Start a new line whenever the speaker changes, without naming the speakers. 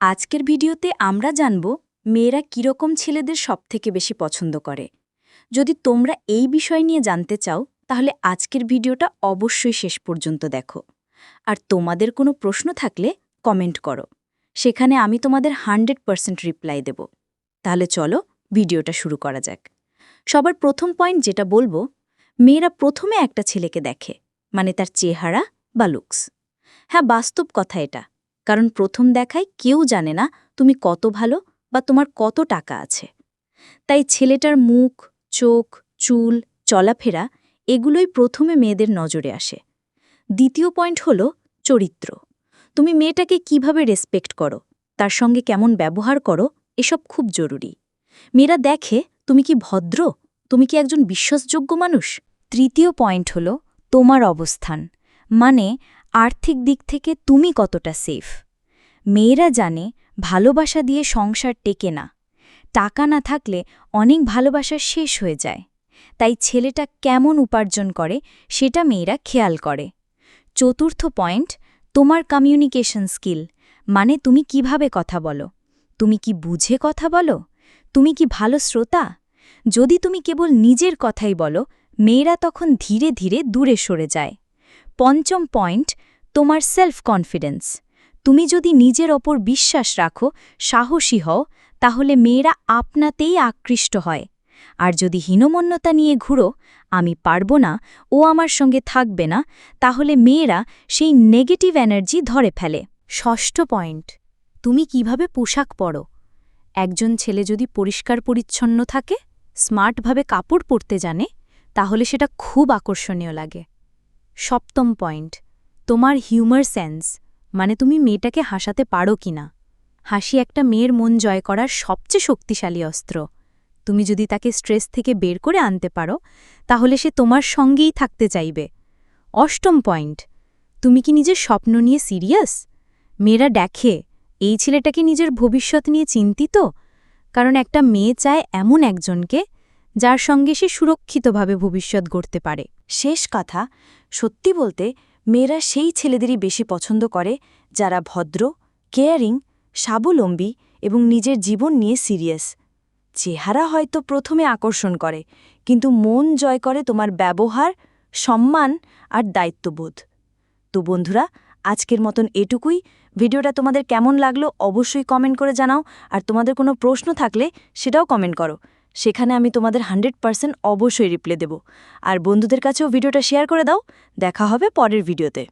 আজকের ভিডিওতে আমরা জানব মেয়েরা কীরকম ছেলেদের সবথেকে বেশি পছন্দ করে। যদি তোমরা এই বিষয় নিয়ে জানতে চাও, তাহলে আজকের ভিডিওটা অবশ্যই শেষ পর্যন্ত দেখো। আর তোমাদের কোনো প্রশ্ন থাকলে কমেন্ট করো। সেখানে আমি তোমাদের হান্ড্রেড পারসেন্ট রিপ্লাই দেব। তাহলে চলো ভিডিওটা শুরু করা যাক। সবার প্রথম পয়েন্ট যেটা বলব, মেয়েরা প্রথমে একটা ছেলেকে দেখে মানে তার চেহারা বা লুকস হ্যাঁ বাস্তব কথা এটা। কারণ প্রথম দেখায় কেউ জানে না তুমি কত ভালো বা তোমার কত টাকা আছে। তাই ছেলেটার মুখ, চোখ, চুল, চলাফেরা এগুলোই প্রথমে মেয়েদের নজরে আসে। দ্বিতীয় পয়েন্ট হল চরিত্র। তুমি মেয়েটাকে কীভাবে রেসপেক্ট করো, তার সঙ্গে কেমন ব্যবহার করো, এসব খুব জরুরি। মেয়েরা দেখে, তুমি কি ভদ্র? তুমি কি একজন বিশ্বাসযোগ্য মানুষ? তৃতীয় পয়েন্ট হল তোমার অবস্থান। মানে আর্থিক দিক থেকে তুমি কতটা সেফ মেয়েরা জানে ভালোবাসা দিয়ে সংসার টেকে না। টাকা না থাকলে অনেক ভালোবাসা শেষ হয়ে যায়। তাই ছেলেটা কেমন উপার্জন করে সেটা মেয়েরা খেয়াল করে। চতুর্থ পয়েন্ট, তোমার কমিউনিকেশন স্কিল মানে তুমি কীভাবে কথা বলো? তুমি কি বুঝে কথা বলো? তুমি কি ভালো শ্রোতা? যদি তুমি কেবল নিজের কথাই বলো, মেয়েরা তখন ধীরে ধীরে দূরে সরে যায়। পঞ্চম পয়েন্ট, তোমার সেলফ কনফিডেন্স তুমি যদি নিজের ওপর বিশ্বাস রাখো, সাহসী হও, তাহলে মেয়েরা আপনাতেই আকৃষ্ট হয়। আর যদি হীনমন্যতা নিয়ে ঘুরো, আমি পারব না, ও আমার সঙ্গে থাকবে না, তাহলে মেয়েরা সেই নেগেটিভ এনার্জি ধরে ফেলে। ষষ্ঠ পয়েন্ট, তুমি কীভাবে পোশাক পরো? একজন ছেলে যদি পরিষ্কার পরিচ্ছন্ন থাকে স্মার্টভাবে কাপড় পরতে জানে, তাহলে সেটা খুব আকর্ষণীয় লাগে। সপ্তম পয়েন্ট। তোমার হিউমার সেন্স মানে তুমি মেয়েটাকে হাসাতে পারো কিনা। হাসি একটা মেয়ের মন জয় করার সবচেয়ে শক্তিশালী অস্ত্র। তুমি যদি তাকে স্ট্রেস থেকে বের করে আনতে পারো, তাহলে সে তোমার সঙ্গেই থাকতে চাইবে। অষ্টম পয়েন্ট, তুমি কি নিজের স্বপ্ন নিয়ে সিরিয়াস মেয়েরা দেখে, এই ছেলেটাকে নিজের ভবিষ্যৎ নিয়ে চিন্তিত? কারণ একটা মেয়ে চায় এমন একজনকে, যার সঙ্গে সে সুরক্ষিতভাবে ভবিষ্যৎ গড়তে পারে। শেষ কথা, সত্যি বলতে মেয়েরা সেই ছেলেদেরই বেশি পছন্দ করে যারা ভদ্র, কেয়ারিং, স্বাবলম্বী এবং নিজের জীবন নিয়ে সিরিয়াস। চেহারা হয়তো প্রথমে আকর্ষণ করে, কিন্তু মন জয় করে তোমার ব্যবহার, সম্মান আর দায়িত্ববোধ। তো বন্ধুরা, আজকের মতন এটুকুই। ভিডিওটা তোমাদের কেমন লাগল অবশ্যই কমেন্ট করে জানাও, আর তোমাদের কোনো প্রশ্ন থাকলে সেটাও কমেন্ট করো। সেখানে আমি তোমাদের হান্ড্রেড পারসেন্ট অবশ্যই রিপ্লাই দেব। আর বন্ধুদের কাছেও ভিডিওটা শেয়ার করে দাও। দেখা হবে পরের ভিডিওতে।